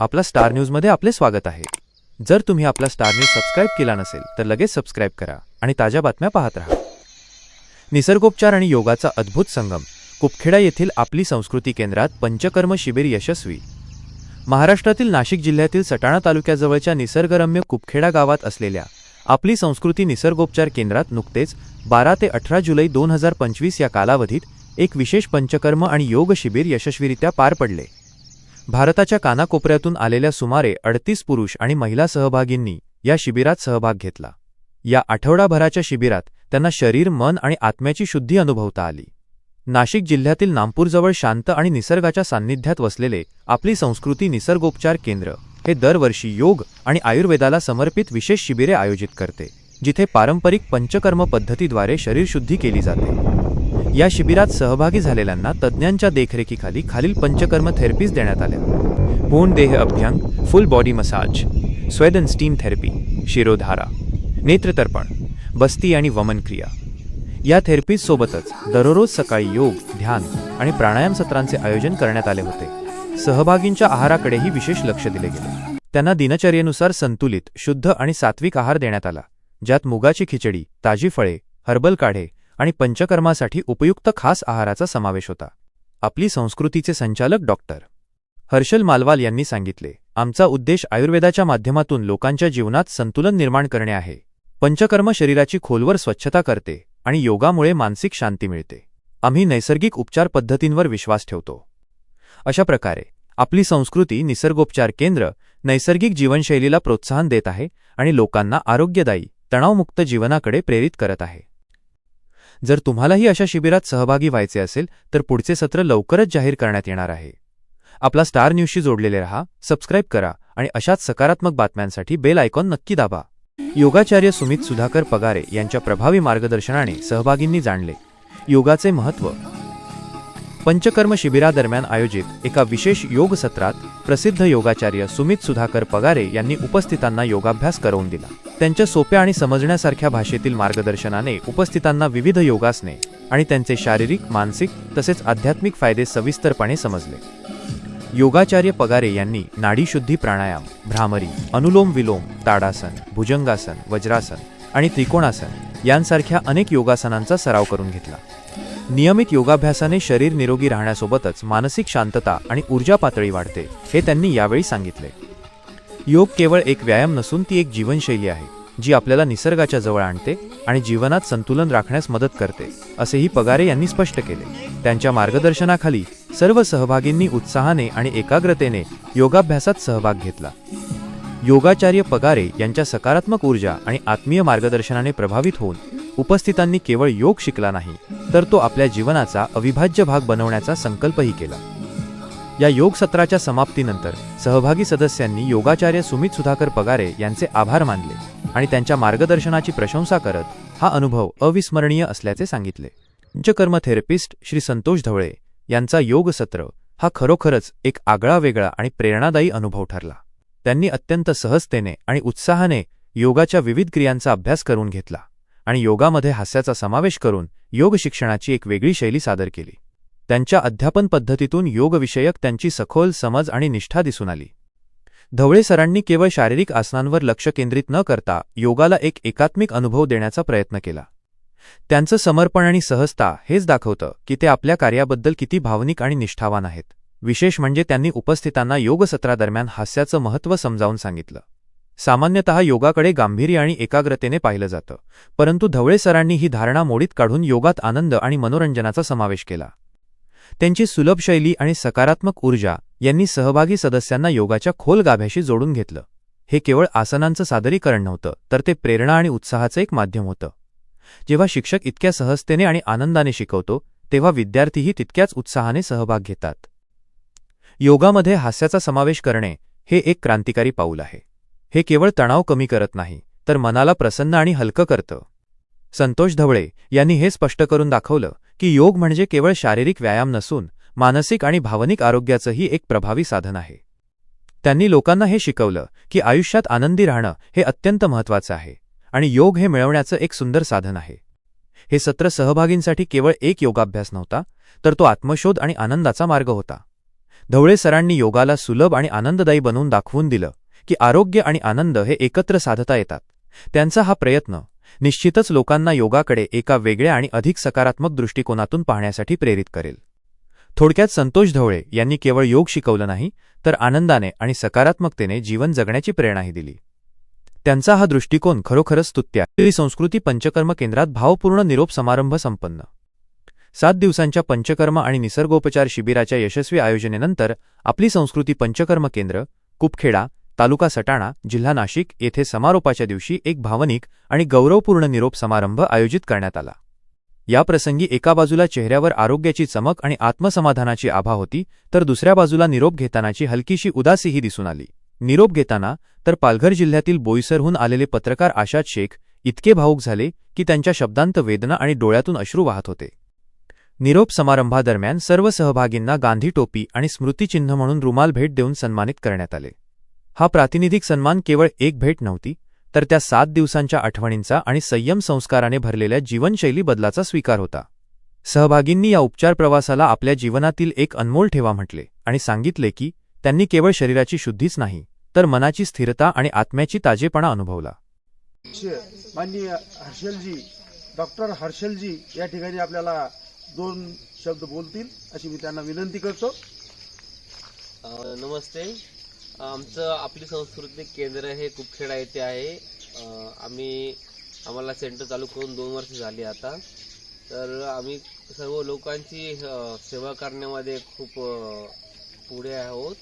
आपला स्टार न्यूजमध्ये आपले स्वागत आहे. जर तुम्ही आपला स्टार न्यूज सबस्क्राईब केला नसेल तर लगेच सबस्क्राईब करा आणि ताज्या बातम्या पाहत राहा. निसर्गोपचार आणि योगाचा अद्भुत संगम कुपखेडा येथील आपली संस्कृती केंद्रात पंचकर्म शिबिर यशस्वी. महाराष्ट्रातील नाशिक जिल्ह्यातील सटाणा तालुक्याजवळच्या निसर्गरम्य कुपखेडा गावात असलेल्या आपली संस्कृती निसर्गोपचार केंद्रात नुकतेच बारा ते अठरा जुलै दोन हजार पंचवीस या कालावधीत एक विशेष पंचकर्म आणि योग शिबिर यशस्वीरित्या पार पडले. भारताच्या कानाकोपऱ्यातून आलेल्या सुमारे अडतीस पुरुष आणि महिला सहभागींनी या शिबिरात सहभाग घेतला. या आठवडाभराच्या शिबिरात त्यांना शरीर मन आणि आत्म्याची शुद्धी अनुभवता आली. नाशिक जिल्ह्यातील नागपूरजवळ शांत आणि निसर्गाच्या सान्निध्यात वसलेले आपली संस्कृती निसर्गोपचार केंद्र हे दरवर्षी योग आणि आयुर्वेदाला समर्पित विशेष शिबिरे आयोजित करते जिथे पारंपरिक पंचकर्म पद्धतीद्वारे शरीरशुद्धी केली जाते. या शिबिरात सहभागी झालेल्यांना तज्ज्ञांच्या देखरेखीखाली खालील पंचकर्म थेरपीज देण्यात आल्या. पूर्ण देह अभ्यंग फुल बॉडी मसाज स्वेदन स्टीम थेरपी शिरोधारा नेत्रतर्पण बस्ती आणि वमन क्रिया या थेरपीज सोबतच दररोज सकाळी योग ध्यान आणि प्राणायाम सत्रांचे आयोजन करण्यात आले होते. सहभागींच्या आहाराकडेही विशेष लक्ष दिले गेले. त्यांना दिनचर्येनुसार संतुलित शुद्ध आणि सात्विक आहार देण्यात आला ज्यात मुगाची खिचडी ताजी फळे हर्बल काढे आणि पंचकर्मासाठी उपयुक्त खास आहाराचा समावेश होता. आपली संस्कृतीचे संचालक डॉक्टर हर्षल मालवाल यांनी सांगितले आमचा उद्देश आयुर्वेदाच्या माध्यमातून लोकांच्या जीवनात संतुलन निर्माण करणे आहे. पंचकर्म शरीराची खोलवर स्वच्छता करते आणि योगामुळे मानसिक शांती मिळते. आम्ही नैसर्गिक उपचार पद्धतींवर विश्वास ठेवतो. अशा प्रकारे आपली संस्कृती निसर्गोपचार केंद्र नैसर्गिक जीवनशैलीला प्रोत्साहन देत आहे आणि लोकांना आरोग्यदायी तणावमुक्त जीवनाकडे प्रेरित करत आहे. जर तुम्हालाही अशा शिबिरात सहभागी व्हायचे असेल तर पुढचे सत्र लवकरच जाहीर करण्यात येणार आहे. आपला स्टार न्यूजशी जोडलेले रहा सबस्क्राईब करा आणि अशाच सकारात्मक बातम्यांसाठी बेल आयकॉन नक्की दाबा. योगाचार्य सुमित सुधाकर पगारे यांच्या प्रभावी मार्गदर्शनाने सहभागींनी जाणले. योगाचे महत्त्व. पंचकर्म शिबिरादरम्यान आयोजित एका विशेष योग सत्रात प्रसिद्ध योगाचार्य सुमित सुधाकर पगारे यांनी उपस्थितांना योगाभ्यास करवून दिला. त्यांच्या सोप्या आणि समजण्यासारख्या भाषेतील मार्गदर्शनाने उपस्थितांना विविध योगासने आणि त्यांचे शारीरिक मानसिक तसेच आध्यात्मिक फायदे सविस्तरपणे समजले. योगाचार्य पगारे यांनी नाडीशुद्धी प्राणायाम भ्रामरी अनुलोम विलोम ताडासन भुजंगासन वज्रासन आणि त्रिकोणासन यांसारख्या अनेक योगासनांचा सराव करून घेतला. नियमित योगाभ्यासाने शरीर निरोगी राहण्यासोबतच मानसिक शांतता आणि ऊर्जा पातळी वाढते हे त्यांनी यावेळी सांगितले. योग केवळ एक व्यायाम नसून ती एक जीवनशैली आहे जी आपल्याला निसर्गाच्या जवळ आणते आणि जीवनात संतुलन राखण्यास मदत करते असेही पगारे यांनी स्पष्ट केले. त्यांच्या मार्गदर्शनाखाली सर्व सहभागींनी उत्साहाने आणि एकाग्रतेने योगाभ्यासात सहभाग घेतला. योगाचार्य पगारे यांच्या सकारात्मक ऊर्जा आणि आत्मीय मार्गदर्शनाने प्रभावित होऊन उपस्थितांनी केवळ योग शिकला नाही तर तो आपल्या जीवनाचा अविभाज्य भाग बनवण्याचा संकल्पही केला. या योग सत्राच्या समाप्तीनंतर सहभागी सदस्यांनी योगाचार्य सुमित सुधाकर पगारे यांचे आभार मानले आणि त्यांच्या मार्गदर्शनाची प्रशंसा करत हा अनुभव अविस्मरणीय असल्याचे सांगितले. पंचकर्म थेरपिस्ट श्री संतोष ढवळे यांचा योग सत्र हा खरोखरच एक आगळा वेगळा आणि प्रेरणादायी अनुभव ठरला. त्यांनी अत्यंत सहजतेने आणि उत्साहाने योगाच्या विविध क्रियांचा अभ्यास करून घेतला आणि योगामध्ये हास्याचा समावेश करून योग शिक्षणाची एक वेगळी शैली सादर केली. त्यांच्या अध्यापन पद्धतीतून योगविषयक त्यांची सखोल समज आणि निष्ठा दिसून आली. धवळे सरांनी केवळ शारीरिक आसनांवर लक्ष केंद्रित न करता योगाला एक एकात्मिक अनुभव देण्याचा प्रयत्न केला. त्यांचं समर्पण आणि सहजता हेच दाखवतं की ते आपल्या कार्याबद्दल किती भावनिक आणि निष्ठावान आहेत. विशेष म्हणजे त्यांनी उपस्थितांना योगसत्रादरम्यान हास्याचं महत्त्व समजावून सांगितलं. सामान्यतः योगाकडे गांभीर्य आणि एकाग्रतेने पाहिलं जातं परंतु धवळे सरांनी ही धारणा मोडीत काढून योगात आनंद आणि मनोरंजनाचा समावेश केला. त्यांची सुलभ शैली आणि सकारात्मक ऊर्जा यांनी सहभागी सदस्यांना योगाच्या खोल गाभ्याशी जोडून घेतलं. हे केवळ आसनांचं सादरीकरण नव्हतं तर ते प्रेरणा आणि उत्साहाचं एक माध्यम होतं. जेव्हा शिक्षक इतक्या सहजतेने आणि आनंदाने शिकवतो तेव्हा विद्यार्थीही तितक्याच उत्साहाने सहभाग घेतात. योगामध्ये हास्याचा समावेश करणे हे एक क्रांतिकारी पाऊल आहे. हे केवळ तणाव कमी करत नाही तर मनाला प्रसन्न आणि हलकं करतं. संतोष धवळे यांनी हे स्पष्ट करून दाखवलं की योग म्हणजे केवळ शारीरिक व्यायाम नसून मानसिक आणि भावनिक आरोग्याचंही एक प्रभावी साधन आहे. त्यांनी लोकांना हे शिकवलं की आयुष्यात आनंदी राहणं हे अत्यंत महत्त्वाचं आहे आणि योग हे मिळवण्याचं एक सुंदर साधन आहे. हे सत्र सहभागींसाठी केवळ एक योगाभ्यास नव्हता तर तो आत्मशोध आणि आनंदाचा मार्ग होता. धवळे सरांनी योगाला सुलभ आणि आनंददायी बनवून दाखवून दिलं की आरोग्य आणि आनंद हे एकत्र साधता येतात. त्यांचा हा प्रयत्न निश्चितच लोकांना योगाकडे एका वेगळ्या आणि अधिक सकारात्मक दृष्टिकोनातून पाहण्यासाठी प्रेरित करेल. थोडक्यात संतोष ढवळे यांनी केवळ योग शिकवलं नाही तर आनंदाने आणि सकारात्मकतेने जीवन जगण्याची प्रेरणाही दिली. त्यांचा हा दृष्टिकोन खरोखरच स्तुत्या संस्कृती पंचकर्म केंद्रात भावपूर्ण निरोप समारंभ संपन्न. सात दिवसांच्या पंचकर्म आणि निसर्गोपचार शिबिराच्या यशस्वी आयोजनेनंतर आपली संस्कृती पंचकर्म केंद्र कुपखेडा तालुका सटाणा जिल्हा नाशिक येथे समारोपाच्या दिवशी एक भावनिक आणि गौरवपूर्ण निरोप समारंभ आयोजित करण्यात आला. या प्रसंगी एका बाजूला चेहऱ्यावर आरोग्याची चमक आणि आत्मसमाधानाची आभा होती तर दुसऱ्या बाजूला निरोप घेतानाची हलकीशी उदासीही दिसून आली. निरोप घेताना तर पालघर जिल्ह्यातील बोईसरहून आलेले पत्रकार आशाद शेख इतके भावूक झाले की त्यांच्या शब्दांत वेदना आणि डोळ्यातून अश्रू वाहत होते. निरोप समारंभादरम्यान सर्व सहभागींना गांधी टोपी आणि स्मृतिचिन्ह म्हणून रुमाल भेट देऊन सन्मानित करण्यात आले. हा प्रातिनिधिक सन्मान केवळ एक भेट नव्हती तर त्या सात दिवसांच्या आठवणींचा आणि संयम संस्काराने भरलेल्या जीवनशैली बदलाचा स्वीकार होता. सहभागींनी या उपचार प्रवासाला आपल्या जीवनातील एक अनमोल ठेवा म्हटले आणि सांगितले की त्यांनी केवळ शरीराची शुद्धीच नाही तर मनाची स्थिरता आणि आत्म्याची ताजेपणा अनुभवला. माननीय हर्षलजी डॉक्टर हर्षलजी या ठिकाणी आपल्याला दोन शब्द बोलतील अशी मी त्यांना विनंती करतो. नमस्ते. आमचं आपली सांस्कृतिक केंद्र हे कुपखेडा येथे आहे. आम्ही आम्हाला सेंटर चालू करून दोन वर्ष झाली आता. तर आम्ही सर्व लोकांची सेवा करण्यामध्ये खूप पुढे आहोत.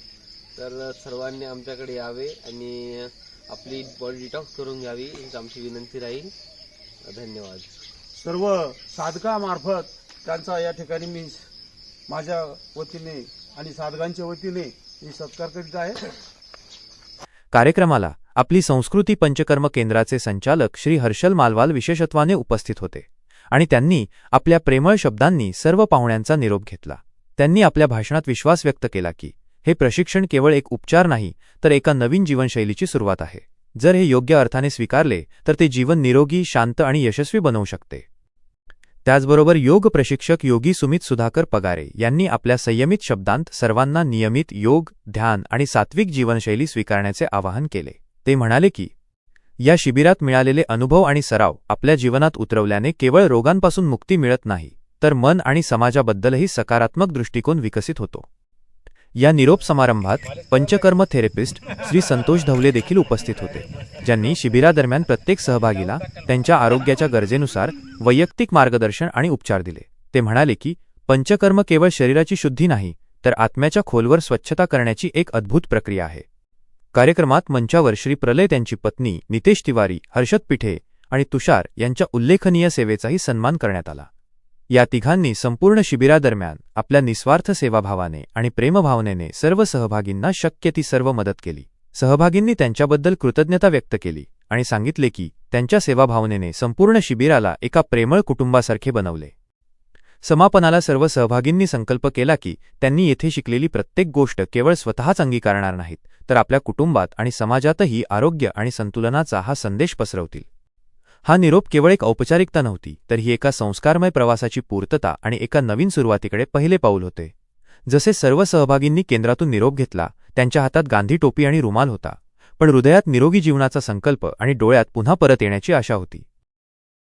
तर सर्वांनी आमच्याकडे यावे आणि आपली बॉडी डिटॉक्स करून घ्यावी हीच आमची विनंती राहील. धन्यवाद. सर्व साधकामार्फत त्यांचा या ठिकाणी मी माझ्या वतीने आणि साधकांच्या वतीने मी सत्कार करीत आहे. कार्यक्रमाला आपली संस्कृती पंचकर्म केंद्राचे संचालक श्री हर्षल मालवाल विशेषत्वाने उपस्थित होते आणि त्यांनी आपल्या प्रेमळ शब्दांनी सर्व पाहुण्यांचा निरोप घेतला. त्यांनी आपल्या भाषणात विश्वास व्यक्त केला की हे प्रशिक्षण केवळ एक उपचार नाही तर एका नवीन जीवनशैलीची सुरुवात आहे. जर हे योग्य अर्थाने स्वीकारले तर ते जीवन निरोगी शांत आणि यशस्वी बनवू शकते. त्याचबरोबर योग प्रशिक्षक योगी सुमित सुधाकर पगारे यांनी आपल्या संयमित शब्दांत सर्वांना नियमित योग ध्यान आणि सात्विक जीवनशैली स्वीकारण्याचे आवाहन केले. ते म्हणाले की या शिबिरात मिळालेले अनुभव आणि सराव आपल्या जीवनात उतरवल्याने केवळ रोगांपासून मुक्ती मिळत नाही तर मन आणि समाजाबद्दलही सकारात्मक दृष्टिकोन विकसित होतो. या निरोप समारंभात पंचकर्म थेरपिस्ट श्री संतोष धवले देखील उपस्थित होते ज्यांनी शिबिरादरम्यान प्रत्येक सहभागीला त्यांच्या आरोग्याच्या गरजेनुसार वैयक्तिक मार्गदर्शन आणि उपचार दिले. ते म्हणाले की पंचकर्म केवळ शरीराची शुद्धी नाही तर आत्म्याच्या खोलवर स्वच्छता करण्याची एक अद्भुत प्रक्रिया आहे. कार्यक्रमात मंचावर श्री प्रलय त्यांची पत्नी नितेश तिवारी हर्षद पिठे आणि तुषार यांच्या उल्लेखनीय सेवेचाही सन्मान करण्यात आला. या तिघांनी संपूर्ण शिबिरादरम्यान आपल्या निस्वार्थ सेवाभावाने आणि प्रेमभावनेने सर्व सहभागींना शक्य ती सर्व मदत केली. सहभागींनी त्यांच्याबद्दल कृतज्ञता व्यक्त केली आणि सांगितले की त्यांच्या सेवाभावनेने संपूर्ण शिबिराला एका प्रेमळ कुटुंबासारखे बनवले. समापनाला सर्व सहभागींनी संकल्प केला की त्यांनी येथे शिकलेली प्रत्येक गोष्ट केवळ स्वतःच अंगीकारणार नाहीत तर आपल्या कुटुंबात आणि समाजातही आरोग्य आणि संतुलनाचा हा संदेश पसरवतील. हा निरोप केवळ एक औपचारिकता नव्हती तर ही एका संस्कारमय प्रवासाची पूर्तता आणि एका नवीन सुरुवातीकडे पहिले पाऊल होते. जसे सर्व सहभागींनी केंद्रातून निरोप घेतला त्यांच्या हातात गांधी टोपी आणि रुमाल होता पण हृदयात निरोगी जीवनाचा संकल्प आणि डोळ्यात पुन्हा परत येण्याची आशा होती.